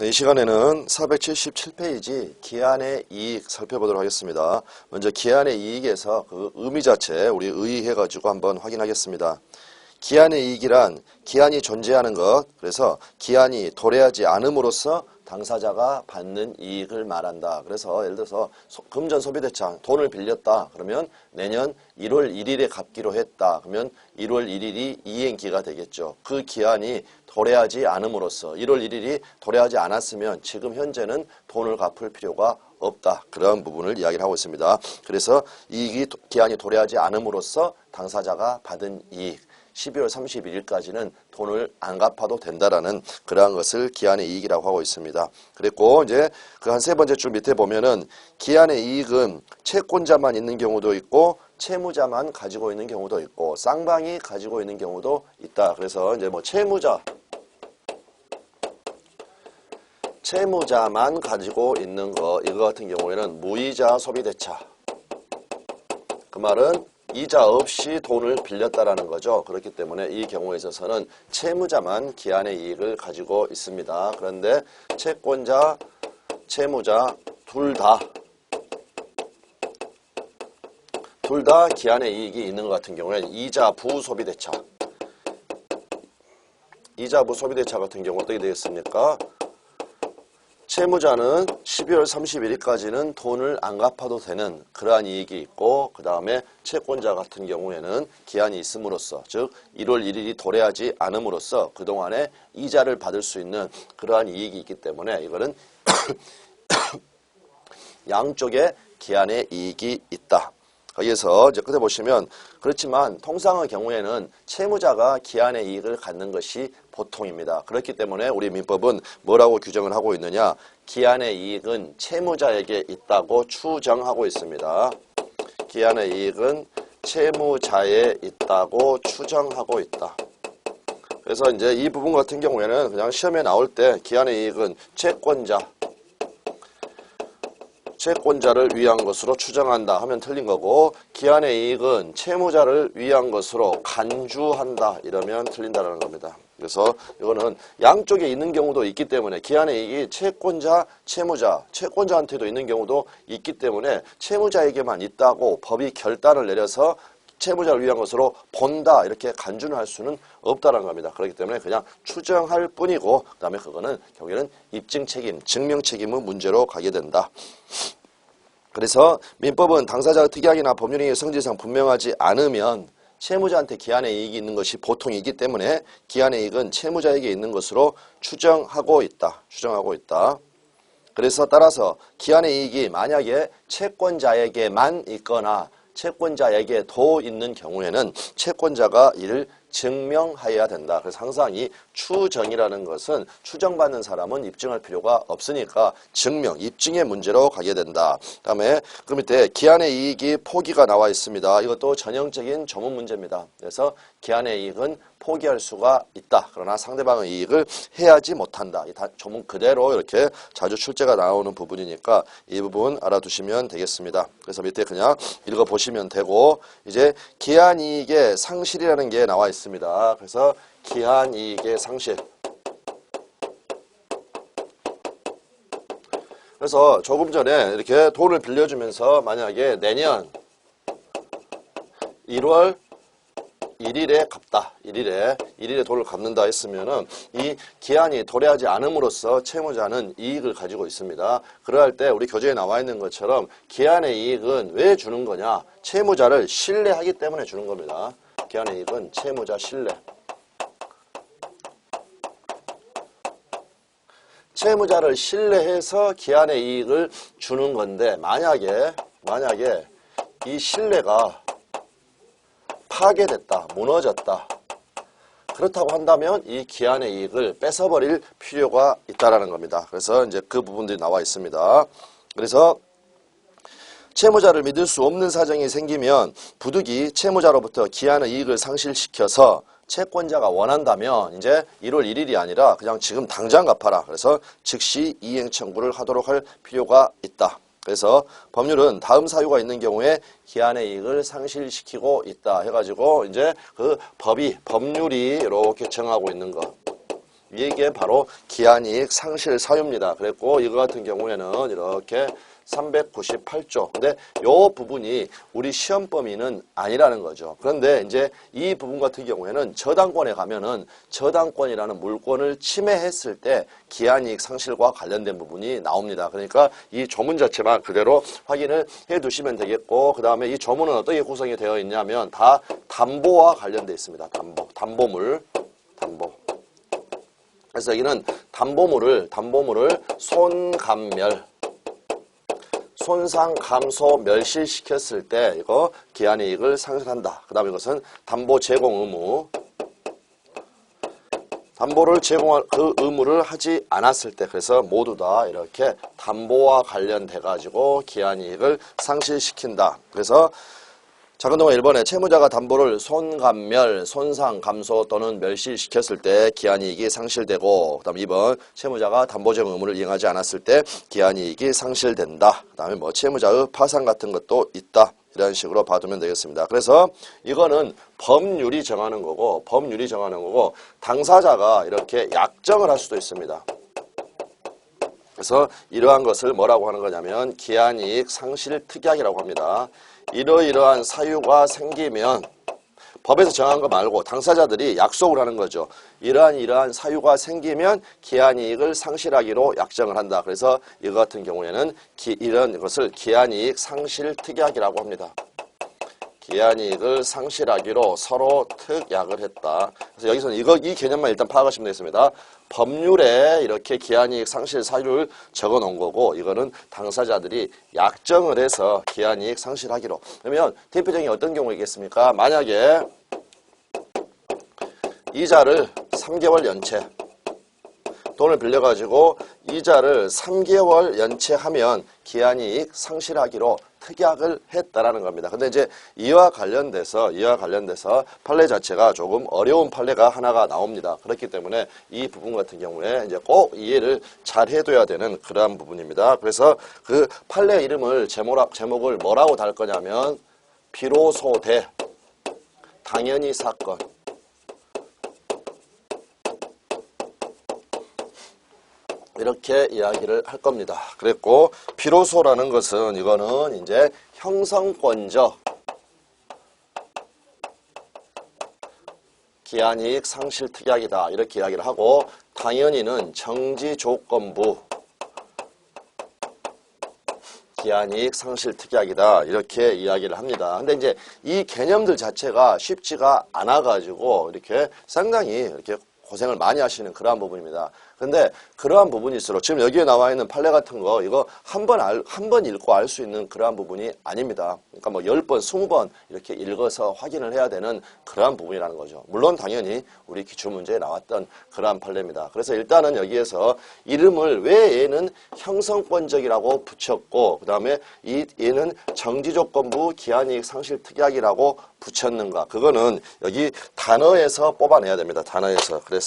네, 이 시간에는 477페이지 기한의 이익 살펴보도록 하겠습니다. 먼저 기한의 이익에서 그 의미 자체 우리 의의해가지고 한번 확인하겠습니다. 기한의 이익이란 기한이 존재하는 것, 그래서 기한이 도래하지 않음으로써 당사자가 받는 이익을 말한다. 그래서 예를 들어서 소- 금전 소비대차 돈을 빌렸다. 그러면 내년 1월 1일에 갚기로 했다. 그러면 1월 1일이 이행기가 되겠죠. 그 기한이 도래하지 않음으로써 1월 1일이 도래하지 않았으면 지금 현재는 돈을 갚을 필요가 없다. 그런 부분을 이야기를 하고 있습니다. 그래서 이익이 도- 기한이 도래하지 않음으로써 당사자가 받은 이익 12월 31일까지는 돈을 안 갚아도 된다라는 그러한 것을 기한의 이익이라고 하고 있습니다. 그리고 이제 그 한 세 번째 줄 밑에 보면은 기한의 이익은 채권자만 있는 경우도 있고 채무자만 가지고 있는 경우도 있고 쌍방이 가지고 있는 경우도 있다. 그래서 이제 뭐 채무자 채무자만 가지고 있는 거 이거 같은 경우에는 무이자 소비대차 그 말은 이자 없이 돈을 빌렸다라는 거죠. 그렇기 때문에 이 경우에 있어서는 채무자만 기한의 이익을 가지고 있습니다. 그런데 채권자, 채무자 둘 다, 둘 다 기한의 이익이 있는 것 같은 경우에는 이자 부 소비 대차, 이자 부 소비 대차 같은 경우 어떻게 되겠습니까? 채무자는 12월 31일까지는 돈을 안 갚아도 되는 그러한 이익이 있고 그 다음에 채권자 같은 경우에는 기한이 있음으로써 즉 1월 1일이 도래하지 않음으로써 그동안에 이자를 받을 수 있는 그러한 이익이 있기 때문에 이거는 양쪽에 기한의 이익이 있다. 거기에서 이제 끝에 보시면 그렇지만 통상의 경우에는 채무자가 기한의 이익을 갖는 것이 보통입니다. 그렇기 때문에 우리 민법은 뭐라고 규정을 하고 있느냐? 기한의 이익은 채무자에게 있다고 추정하고 있습니다. 기한의 이익은 채무자에 있다고 추정하고 있다. 그래서 이제 이 부분 같은 경우에는 그냥 시험에 나올 때 기한의 이익은 채권자, 채권자를 위한 것으로 추정한다 하면 틀린 거고 기한의 이익은 채무자를 위한 것으로 간주한다 이러면 틀린다는 겁니다. 그래서 이거는 양쪽에 있는 경우도 있기 때문에 기한의 이익이 채권자, 채무자, 채권자한테도 있는 경우도 있기 때문에 채무자에게만 있다고 법이 결단을 내려서 채무자를 위한 것으로 본다 이렇게 간주는 할 수는 없다는 겁니다. 그렇기 때문에 그냥 추정할 뿐이고 그 다음에 그거는 결국에는 입증 책임, 증명 책임은 문제로 가게 된다. 그래서 민법은 당사자의 특약이나 법률행위 성질상 분명하지 않으면 채무자한테 기한의 이익이 있는 것이 보통이기 때문에 기한의 이익은 채무자에게 있는 것으로 추정하고 있다. 추정하고 있다. 그래서 따라서 기한의 이익이 만약에 채권자에게만 있거나 채권자에게도 있는 경우에는 채권자가 이를 증명하여야 된다. 그래서 항상 이 추정이라는 것은 추정받는 사람은 입증할 필요가 없으니까 증명, 입증의 문제로 가게 된다. 다음에 그 밑에 기한의 이익이 포기가 나와 있습니다. 이것도 전형적인 조문 문제입니다. 그래서 기한의 이익은 포기할 수가 있다. 그러나 상대방의 이익을 해야지 못한다. 이 다- 조문 그대로 이렇게 자주 출제가 나오는 부분이니까 이 부분 알아두시면 되겠습니다. 그래서 밑에 그냥 읽어보시면 되고 이제 기한이익의 상실이라는 게 나와 있습니다. 그래서 기한 이익의 상실 그래서 조금 전에 이렇게 돈을 빌려주면서 만약에 내년 1월 1일에 갚다. 1일에 1일에 돈을 갚는다 했으면은 이 기한이 도래하지 않음으로써 채무자는 이익을 가지고 있습니다. 그러할 때 우리 교재에 나와 있는 것처럼 기한의 이익은 왜 주는 거냐? 채무자를 신뢰하기 때문에 주는 겁니다. 기한의 이익은 채무자 신뢰. 채무자를 신뢰해서 기한의 이익을 주는 건데 만약에 만약에 이 신뢰가 파괴됐다, 무너졌다. 그렇다고 한다면 이 기한의 이익을 뺏어버릴 필요가 있다라는 겁니다. 그래서 이제 그 부분들이 나와 있습니다. 그래서 채무자를 믿을 수 없는 사정이 생기면 부득이 채무자로부터 기한의 이익을 상실시켜서 채권자가 원한다면 이제 1월 1일이 아니라 그냥 지금 당장 갚아라. 그래서 즉시 이행 청구를 하도록 할 필요가 있다. 그래서 법률은 다음 사유가 있는 경우에 기한의 이익을 상실시키고 있다 해가지고 이제 그 법이 법률이 이렇게 정하고 있는 것 이게 바로 기한이익 상실 사유입니다. 그랬고 이거 같은 경우에는 이렇게 398조. 근데 요 부분이 우리 시험 범위는 아니라는 거죠. 그런데 이제 이 부분 같은 경우에는 저당권에 가면은 저당권이라는 물권을 침해했을 때 기한이익 상실과 관련된 부분이 나옵니다. 그러니까 이 조문 자체만 그대로 확인을 해 두시면 되겠고 그 다음에 이 조문은 어떻게 구성이 되어 있냐면 다 담보와 관련돼 있습니다. 담보, 담보물, 담보. 그래서 여기는 담보물을 담보물을 손감멸 손상 감소 멸실시켰을 때 이거 기한이익을 상실한다. 그 다음에 이것은 담보 제공 의무 담보를 제공할 그 의무를 하지 않았을 때 그래서 모두 다 이렇게 담보와 관련돼 가지고 기한이익을 상실시킨다. 그래서 동화 1번에 채무자가 담보를 손감멸, 손상, 감소 또는 멸실시켰을 때 기한이익이 상실되고 그 다음 2번 채무자가 담보제공 의무를 이행하지 않았을 때 기한이익이 상실된다. 그 다음에 뭐 채무자의 파산 같은 것도 있다. 이런 식으로 봐두면 되겠습니다. 그래서 이거는 법률이 정하는 거고 법률이 정하는 거고 당사자가 이렇게 약정을 할 수도 있습니다. 그래서 이러한 것을 뭐라고 하는 거냐면 기한이익 상실 특약이라고 합니다. 이러이러한 사유가 생기면 법에서 정한 거 말고 당사자들이 약속을 하는 거죠. 이러한 이러한 사유가 생기면 기한이익을 상실하기로 약정을 한다. 그래서 이거 같은 경우에는 기, 이런 것을 기한이익 상실 특약이라고 합니다. 기한이익을 상실하기로 서로 특약을 했다. 그래서 여기서는 이거 이 개념만 일단 파악하시면 되겠습니다. 법률에 이렇게 기한이익 상실 사유를 적어 놓은 거고 이거는 당사자들이 약정을 해서 기한이익 상실하기로. 그러면 대표적인 어떤 경우이겠습니까? 만약에 이자를 3개월 연체 돈을 빌려가지고 이자를 3개월 연체하면 기한이익 상실하기로 특약을 했다라는 겁니다. 근데 이제 이와 관련돼서 이와 관련돼서 판례 자체가 조금 어려운 판례가 하나가 나옵니다. 그렇기 때문에 이 부분 같은 경우에 이제 꼭 이해를 잘 해둬야 되는 그러한 부분입니다. 그래서 그 판례 이름을 제목 제목을 뭐라고 달 거냐면 비로소 대 당연히 사건 이렇게 이야기를 할 겁니다. 그랬고 비로소라는 것은 이거는 이제 형성권적 기한이익 상실 특약이다 이렇게 이야기를 하고 당연히는 정지 조건부 기한이익 상실 특약이다 이렇게 이야기를 합니다. 근데 이제 이 개념들 자체가 쉽지가 않아 가지고 이렇게 상당히 이렇게 고생을 많이 하시는 그러한 부분입니다. 근데 그러한 부분일수록 지금 여기에 나와 있는 판례 같은 거 이거 한번 알, 한번 읽고 알 수 있는 그러한 부분이 아닙니다. 그러니까 뭐열 번, 스무 번 이렇게 읽어서 확인을 해야 되는 그러한 부분이라는 거죠. 물론 당연히 우리 기출 문제에 나왔던 그러한 판례입니다. 그래서 일단은 여기에서 이름을 왜 얘는 형성권적이라고 붙였고 그 다음에 이 얘는 정지조건부 기한이익 상실 특약이라고 붙였는가 그거는 여기 단어에서 뽑아내야 됩니다. 단어에서 그래서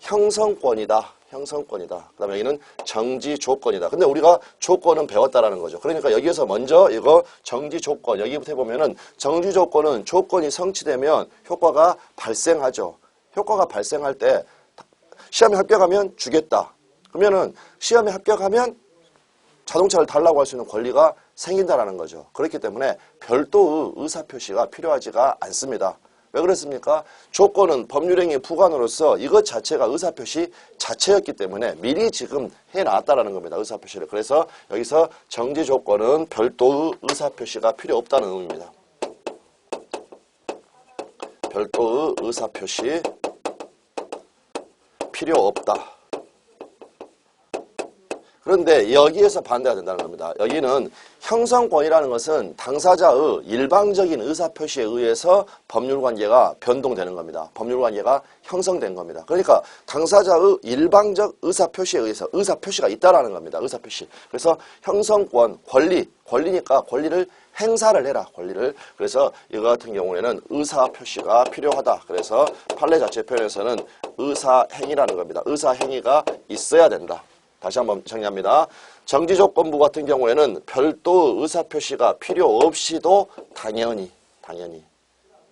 형성권이다. 형성권이다. 그 다음에 여기는 정지 조건이다. 근데 우리가 조건은 배웠다라는 거죠. 그러니까 여기에서 먼저 이거 정지 조건, 여기부터 해보면은 정지 조건은 조건이 성취되면 효과가 발생하죠. 효과가 발생할 때 시험에 합격하면 주겠다. 그러면은 시험에 합격하면 자동차를 달라고 할 수 있는 권리가 생긴다라는 거죠. 그렇기 때문에 별도의 의사표시가 필요하지가 않습니다. 왜 그랬습니까? 조건은 법률행위 부관으로서 이것 자체가 의사표시 자체였기 때문에 미리 지금 해놨다라는 겁니다. 의사표시를. 그래서 여기서 정지 조건은 별도의 의사표시가 필요 없다는 의미입니다. 별도의 의사표시 필요 없다. 그런데 여기에서 반대가 된다는 겁니다. 여기는 형성권이라는 것은 당사자의 일방적인 의사표시에 의해서 법률관계가 변동되는 겁니다. 법률관계가 형성된 겁니다. 그러니까 당사자의 일방적 의사표시에 의해서 의사표시가 있다라는 겁니다. 의사표시. 그래서 형성권, 권리, 권리니까 권리를 행사를 해라 권리를 그래서 이거 같은 경우에는 의사표시가 필요하다 그래서 판례 자체 표현에서는 의사행위라는 겁니다 의사행위가 있어야 된다 다시 한번 정리합니다. 정지조건부 같은 경우에는 별도 의사표시가 필요 없이도 당연히, 당연히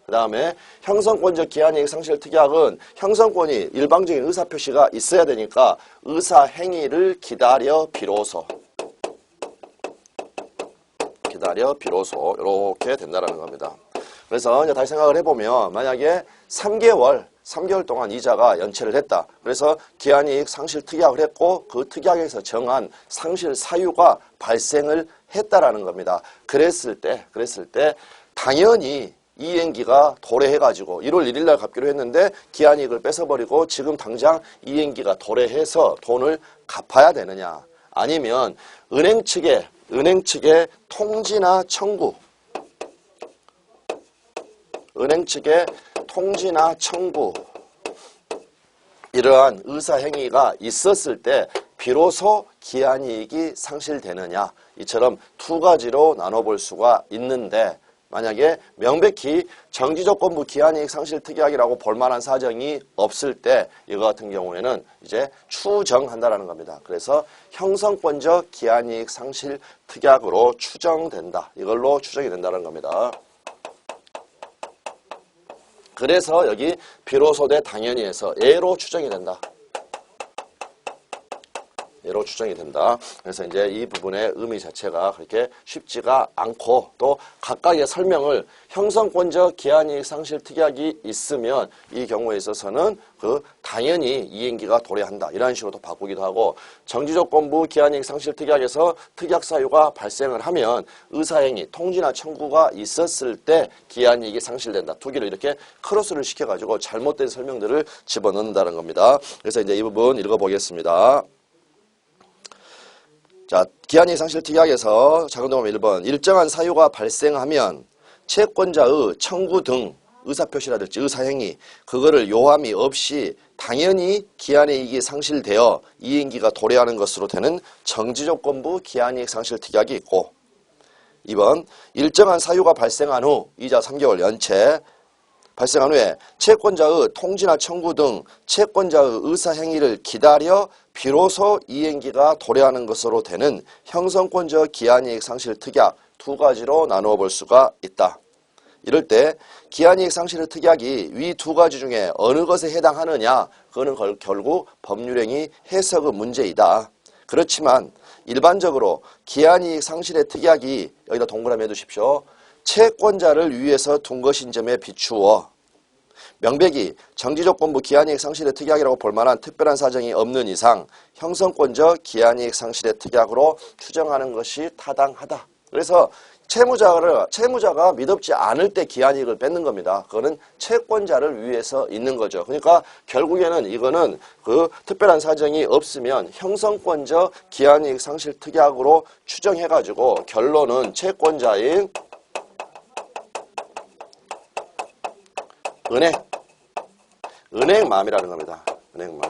그 다음에 형성권적 기한이익 상실 특약은 형성권이 일방적인 의사표시가 있어야 되니까 의사행위를 기다려 비로소 기다려 비로소 이렇게 된다라는 겁니다. 그래서 이제 다시 생각을 해보면 만약에 3개월 3개월 동안 이자가 연체를 했다. 그래서 기한이익 상실 특약을 했고 그 특약에서 정한 상실 사유가 발생을 했다라는 겁니다. 그랬을 때 그랬을 때 당연히 이행기가 도래해가지고 1월 1일 날 갚기로 했는데 기한이익을 뺏어버리고 지금 당장 이행기가 도래해서 돈을 갚아야 되느냐 아니면 은행 측에 은행 측에 통지나 청구 은행 측에 통지나 청구 이러한 의사행위가 있었을 때 비로소 기한이익이 상실되느냐 이처럼 두 가지로 나눠볼 수가 있는데 만약에 명백히 정지조건부 기한이익 상실 특약이라고 볼만한 사정이 없을 때 이거 같은 경우에는 이제 추정한다라는 겁니다. 그래서 형성권적 기한이익 상실 특약으로 추정된다. 이걸로 추정이 된다는 겁니다. 그래서 여기 비로소 대 당연히에서 예로 추정이 된다. 예로 추정이 된다. 그래서 이제 이 부분의 의미 자체가 그렇게 쉽지가 않고 또 각각의 설명을 형성권적 기한이익 상실 특약이 있으면 이 경우에 있어서는 그 당연히 이행기가 도래한다. 이런 식으로 바꾸기도 하고 정지조건부 기한이익 상실 특약에서 특약 사유가 발생을 하면 의사행위, 통지나 청구가 있었을 때 기한이익이 상실된다. 두 개를 이렇게 크로스를 시켜가지고 잘못된 설명들을 집어넣는다는 겁니다. 그래서 이제 이 부분 읽어보겠습니다. 자, 기한이익 상실 특약에서 작은 도움 1번. 일정한 사유가 발생하면 채권자의 청구 등 의사표시라든지 의사행위 그거를 요함이 없이 당연히 기한이익이 상실되어 이행기가 도래하는 것으로 되는 정지조건부 기한이익 상실 특약이 있고. 2번 일정한 사유가 발생한 후 이자 3개월 연체 발생한 후에 채권자의 통지나 청구 등 채권자의 의사행위를 기다려 비로소 이행기가 도래하는 것으로 되는 형성권적 기한이익 상실 특약 두 가지로 나누어 볼 수가 있다. 이럴 때 기한이익 상실의 특약이 위 두 가지 중에 어느 것에 해당하느냐 그거는 걸- 결국 법률행위 해석의 문제이다. 그렇지만 일반적으로 기한이익 상실의 특약이 여기다 동그라미 해두십시오. 채권자를 위해서 둔 것인 점에 비추어 명백이 정지조건부 기한이익 상실의 특약이라고 볼 만한 특별한 사정이 없는 이상 형성권적 기한이익 상실의 특약으로 추정하는 것이 타당하다. 그래서 채무자를 채무자가 믿업지 않을 때 기한이익을 뺏는 겁니다. 그거는 채권자를 위해서 있는 거죠. 그러니까 결국에는 이거는 그 특별한 사정이 없으면 형성권적 기한이익 상실 특약으로 추정해가지고 결론은 채권자인 은행 은행맘이라는 겁니다. 은행맘.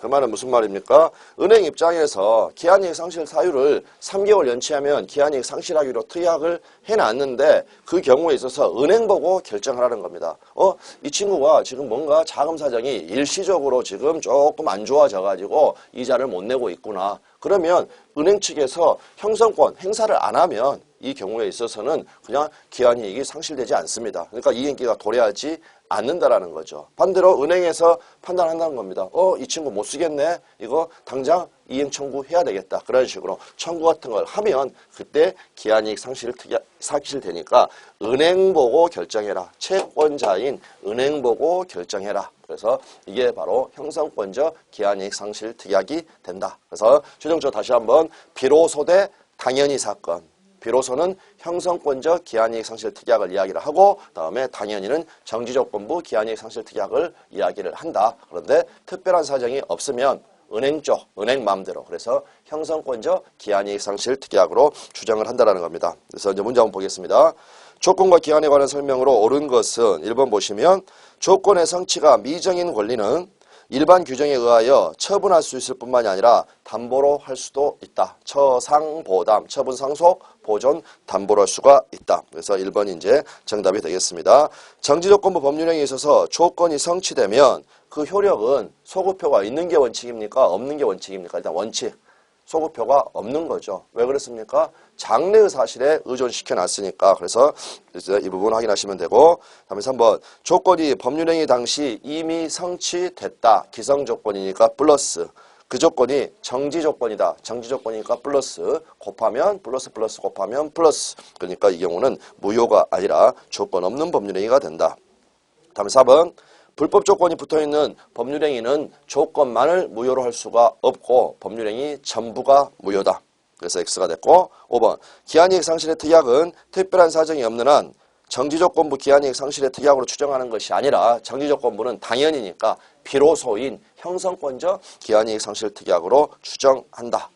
그 말은 무슨 말입니까? 은행 입장에서 기한이익 상실 사유를 3개월 연체하면 기한이익 상실하기로 특약을 해놨는데 그 경우에 있어서 은행 보고 결정하라는 겁니다. 어, 이 친구가 지금 뭔가 자금 사정이 일시적으로 지금 조금 안 좋아져 가지고 이자를 못 내고 있구나. 그러면 은행 측에서 형성권 행사를 안 하면 이 경우에 있어서는 그냥 기한이익이 상실되지 않습니다. 그러니까 이행기가 도래하지 않는다라는 거죠. 반대로 은행에서 판단한다는 겁니다. 어, 이 친구 못 쓰겠네. 이거 당장 이행 청구해야 되겠다. 그런 식으로 청구 같은 걸 하면 그때 기한이익 상실 특약 상실되니까 은행 보고 결정해라. 채권자인 은행 보고 결정해라. 그래서 이게 바로 형성권적 기한이익 상실 특약이 된다. 그래서 최종적으로 다시 한번 비로소 대 당연히 사건. 비로소는 형성권적 기한이익 상실 특약을 이야기를 하고 다음에 당연히는 정지조건부 기한이익 상실 특약을 이야기를 한다. 그런데 특별한 사정이 없으면 은행 쪽, 은행 마음대로 그래서 형성권적 기한이익 상실 특약으로 주장을 한다라는 겁니다. 그래서 이제 한번 보겠습니다. 조건과 기한에 관한 설명으로 옳은 것은 1번 보시면 조건의 성취가 미정인 권리는 일반 규정에 의하여 처분할 수 있을 뿐만이 아니라 담보로 할 수도 있다. 처상보담, 처분 상속, 보존, 담보로 할 수가 있다. 그래서 1번이 이제 정답이 되겠습니다. 정지조건부 법률행위에 있어서 조건이 성취되면 그 효력은 소급표가 있는 게 원칙입니까? 없는 게 원칙입니까? 일단 원칙. 소급표가 없는 거죠. 왜 그렇습니까? 장래의 사실에 의존시켜 놨으니까. 그래서 이제 이 부분 확인하시면 되고. 다음에 3번. 조건이 법률행위 당시 이미 성취됐다. 기성 조건이니까 플러스. 그 조건이 정지 조건이다. 정지 조건이니까 플러스 곱하면 플러스 플러스 곱하면 플러스. 그러니까 이 경우는 무효가 아니라 조건 없는 법률행위가 된다. 다음에 4번. 불법 조건이 붙어있는 법률행위는 조건만을 무효로 할 수가 없고 법률행위 전부가 무효다. 그래서 X가 됐고 5번. 기한이익 상실의 특약은 특별한 사정이 없는 한 정지조건부 기한이익 상실의 특약으로 추정하는 것이 아니라 정지조건부는 당연이니까 비로소인 형성권적 기한이익 상실 특약으로 추정한다.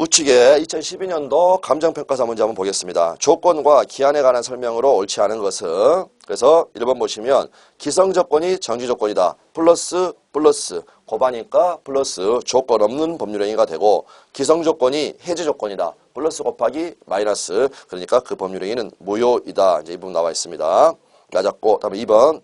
우측에 2012년도 감정평가사 문제 한번 보겠습니다. 조건과 기한에 관한 설명으로 옳지 않은 것은 그래서 1번 보시면 기성조건이 정지조건이다. 플러스 플러스 곱하니까 플러스 조건 없는 법률행위가 되고 기성조건이 해제조건이다. 플러스 곱하기 마이너스 그러니까 그 법률행위는 무효이다. 이제 이 부분 나와 있습니다. 맞았고 다음에 2번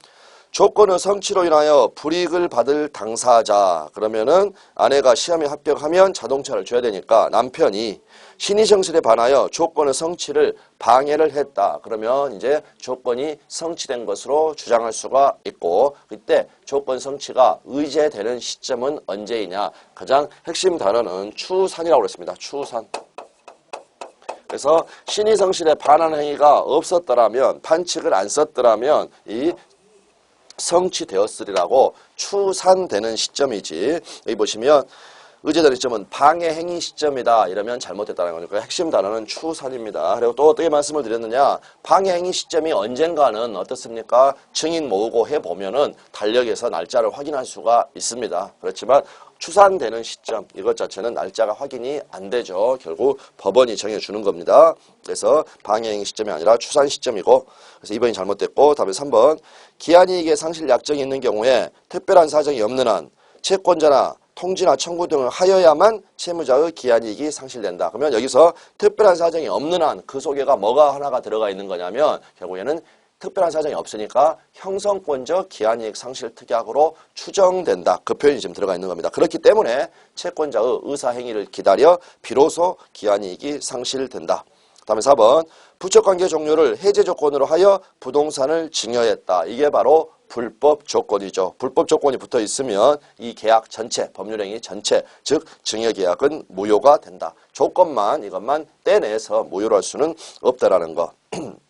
조건의 성취로 인하여 불이익을 받을 당사자. 그러면은 아내가 시험에 합격하면 자동차를 줘야 되니까 남편이 신의정실에 반하여 조건의 성취를 방해를 했다. 그러면 이제 조건이 성취된 것으로 주장할 수가 있고 그때 조건 성취가 의제되는 시점은 언제이냐? 가장 핵심 단어는 추산이라고 그랬습니다. 추산. 그래서 신의성실에 반하는 행위가 없었더라면 판칙을 안 썼더라면 이 성취되었으리라고 추산되는 시점이지 여기 보시면 의제되는 시점은 방해 행위 시점이다 이러면 잘못됐다는 거니까 핵심 단어는 추산입니다. 그리고 또 어떻게 말씀을 드렸느냐 방해 행위 시점이 언젠가는 어떻습니까? 증인 모으고 해보면은 달력에서 날짜를 확인할 수가 있습니다. 그렇지만 추산되는 시점 이것 자체는 날짜가 확인이 안 되죠. 결국 법원이 정해주는 겁니다. 그래서 방해행위 시점이 아니라 추산 시점이고 그래서 2번이 잘못됐고 답이 3번 기한이익의 상실 약정이 있는 경우에 특별한 사정이 없는 한 채권자나 통지나 청구 등을 하여야만 채무자의 기한이익이 상실된다. 그러면 여기서 특별한 사정이 없는 한 그 속에가 뭐가 하나가 들어가 있는 거냐면 결국에는 특별한 사정이 없으니까 형성권적 기한이익 상실 특약으로 추정된다. 그 표현이 지금 들어가 있는 겁니다. 그렇기 때문에 채권자의 의사행위를 기다려 비로소 기한이익이 상실된다. 다음에 4번 부적관계 종료를 해제 조건으로 하여 부동산을 증여했다. 이게 바로 불법 조건이죠. 불법 조건이 붙어 있으면 이 계약 전체, 법률행위 전체, 즉 증여계약은 무효가 된다. 조건만 이것만 떼내서 무효로 할 수는 없다라는 거.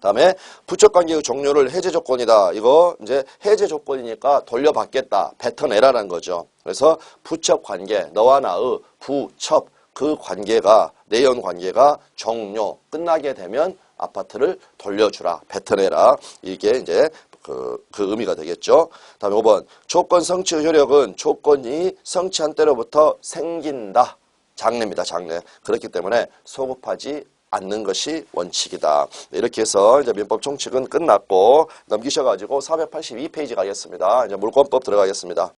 다음에 부적 관계의 종료를 해제 조건이다. 이거 이제 해제 조건이니까 돌려받겠다. 뱉어내라는 거죠. 그래서 부첩 관계, 너와 나의 부첩 그 관계가 내연 관계가 종료 끝나게 되면 아파트를 돌려주라, 뱉어내라. 이게 이제 그, 그 의미가 되겠죠. 다음에 5번 조건 성취 효력은 조건이 성취한 때로부터 생긴다. 장래입니다. 장래. 그렇기 때문에 소급하지 않는 것이 원칙이다. 네, 이렇게 해서 이제 민법 총칙은 끝났고 넘기셔가지고 482페이지 가겠습니다. 이제 물권법 들어가겠습니다.